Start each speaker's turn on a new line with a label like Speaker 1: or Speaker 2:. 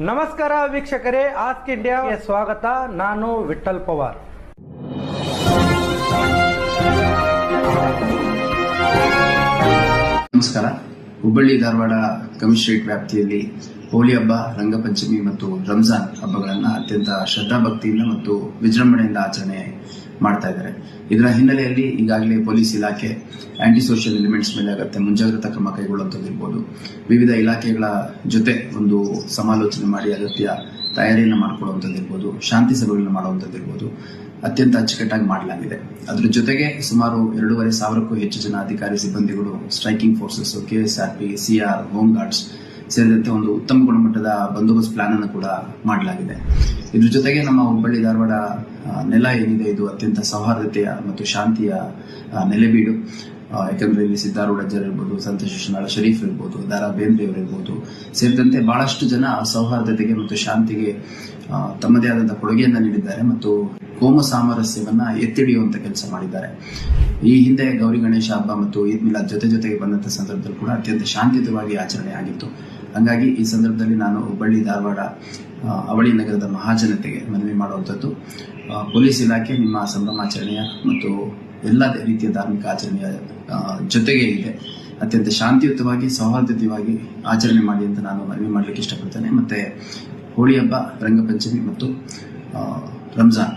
Speaker 1: ನಮಸ್ಕಾರ ವೀಕ್ಷಕರೇ ಆಸ್ಕ್ ಇಂಡಿಯಾಗೆ ಸ್ವಾಗತ. ನಾನು ವಿಠಲ್ ಪವಾರ್.
Speaker 2: ನಮಸ್ಕಾರ. ಹುಬ್ಬಳ್ಳಿ ಧಾರವಾಡ ಕಮಿಷನರೇಟ್ ವ್ಯಾಪ್ತಿಯಲ್ಲಿ ಹೋಳಿ ಹಬ್ಬ, ರಂಗಪಂಚಮಿ ಮತ್ತು ರಂಜಾನ್ ಹಬ್ಬಗಳನ್ನು ಅತ್ಯಂತ ಶ್ರದ್ಧಾಭಕ್ತಿಯಿಂದ ಮತ್ತು ವಿಜೃಂಭಣೆಯಿಂದ ಆಚರಣೆ ಮಾಡ್ತಾ ಇದ್ದಾರೆ. ಇದರ ಹಿನ್ನೆಲೆಯಲ್ಲಿ ಈಗಾಗಲೇ ಪೊಲೀಸ್ ಇಲಾಖೆ ಆಂಟಿ ಸೋಷಿಯಲ್ ಎಲಿಮೆಂಟ್ಸ್ ಮೇಲೆ ಆಗುತ್ತೆ, ಮುಂಜಾಗ್ರತಾ ಕ್ರಮ ಕೈಗೊಳ್ಳುವಂಥದ್ದಿರ್ಬೋದು ವಿವಿಧ ಇಲಾಖೆಗಳ ಜೊತೆ ಒಂದು ಸಮಾಲೋಚನೆ ಮಾಡಿ ಅಗತ್ಯ ತಯಾರಿಯನ್ನು ಮಾಡಿಕೊಳ್ಳುವಂಥದ್ದಿರ್ಬೋದು ಶಾಂತಿ ಸಭೆಗಳನ್ನು ಮಾಡುವಂಥದ್ದಿರ್ಬೋದು ಅತ್ಯಂತ ಅಚ್ಚುಕಟ್ಟಾಗಿ ಮಾಡಲಾಗಿದೆ. ಅದರ ಜೊತೆಗೆ ಸುಮಾರು ಎರಡೂವರೆ ಸಾವಿರಕ್ಕೂ ಹೆಚ್ಚು ಜನ ಅಧಿಕಾರಿ ಸಿಬ್ಬಂದಿಗಳು striking forces KSRP, CR home guards ಸೇರಿದಂತೆ ಒಂದು ಉತ್ತಮ ಗುಣಮಟ್ಟದ ಬಂದೋಬಸ್ತ್ ಪ್ಲಾನ್ ಅನ್ನು ಕೂಡ ಮಾಡಲಾಗಿದೆ. ಇದ್ರ ಜೊತೆಗೆ ನಮ್ಮ ಹುಬ್ಬಳ್ಳಿ ಧಾರವಾಡ ನೆಲ ಏನಿದೆ, ಇದು ಅತ್ಯಂತ ಸೌಹಾರ್ದತೆಯ ಮತ್ತು ಶಾಂತಿಯ ನೆಲೆಬೀಡು. ಯಾಕಂದ್ರೆ ಇಲ್ಲಿ ಸಿದ್ದಾರೂಢಜ್ಜರ್ ಇರ್ಬೋದು ಸಂತ ಶಿಶುನಾಳ ಶರೀಫ್ ಇರ್ಬೋದು, ದಾರಾ ಬೇಂದ್ರೆ ಇರ್ಬೋದು, ಸೇರಿದಂತೆ ಬಹಳಷ್ಟು ಜನ ಸೌಹಾರ್ದತೆಗೆ ಮತ್ತು ಶಾಂತಿಗೆ ತಮ್ಮದೇ ಆದಂತಹ ಕೊಡುಗೆಯನ್ನು ನೀಡಿದ್ದಾರೆ ಮತ್ತು ಕೋಮ ಸಾಮರಸ್ಯವನ್ನ ಎತ್ತಿಡಿಯುವಂತ ಕೆಲಸ ಮಾಡಿದ್ದಾರೆ. ಈ ಹಿಂದೆ ಗೌರಿ ಗಣೇಶ ಹಬ್ಬ ಮತ್ತು ಈದ್ ಮಿಲಾದ್ ಜೊತೆ ಜೊತೆಗೆ ಬಂದಂತ ಸಂದರ್ಭದಲ್ಲಿ ಕೂಡ ಅತ್ಯಂತ ಶಾಂತಿಯುತವಾಗಿ ಆಚರಣೆ ಆಗಿತ್ತು. ಹಂಗಾಗಿ ಈ ಸಂದರ್ಭದಲ್ಲಿ ನಾನು ಹುಬ್ಬಳ್ಳಿ, ಧಾರವಾಡ ಅವಳಿ ನಗರದ ಮಹಾಜನತೆಗೆ ಮನವಿ ಮಾಡುವಂಥದ್ದು. ಪೊಲೀಸ್ ಇಲಾಖೆ ನಿಮ್ಮ ಸಂಭ್ರಮಾಚರಣೆಯ ಮತ್ತು ಎಲ್ಲ ರೀತಿಯ ಧಾರ್ಮಿಕ ಆಚರಣೆಯ ಜೊತೆಗೆ ಇದೆ. ಅತ್ಯಂತ ಶಾಂತಿಯುತವಾಗಿ, ಸೌಹಾರ್ದಯುತವಾಗಿ ಆಚರಣೆ ಮಾಡಿ ಅಂತ ನಾನು ಮನವಿ ಮಾಡಲಿಕ್ಕೆ ಇಷ್ಟಪಡ್ತೇನೆ. ಮತ್ತೆ ಹೋಳಿ ಹಬ್ಬ, ರಂಗಪಂಚಮಿ ಮತ್ತು ರಂಜಾನ್.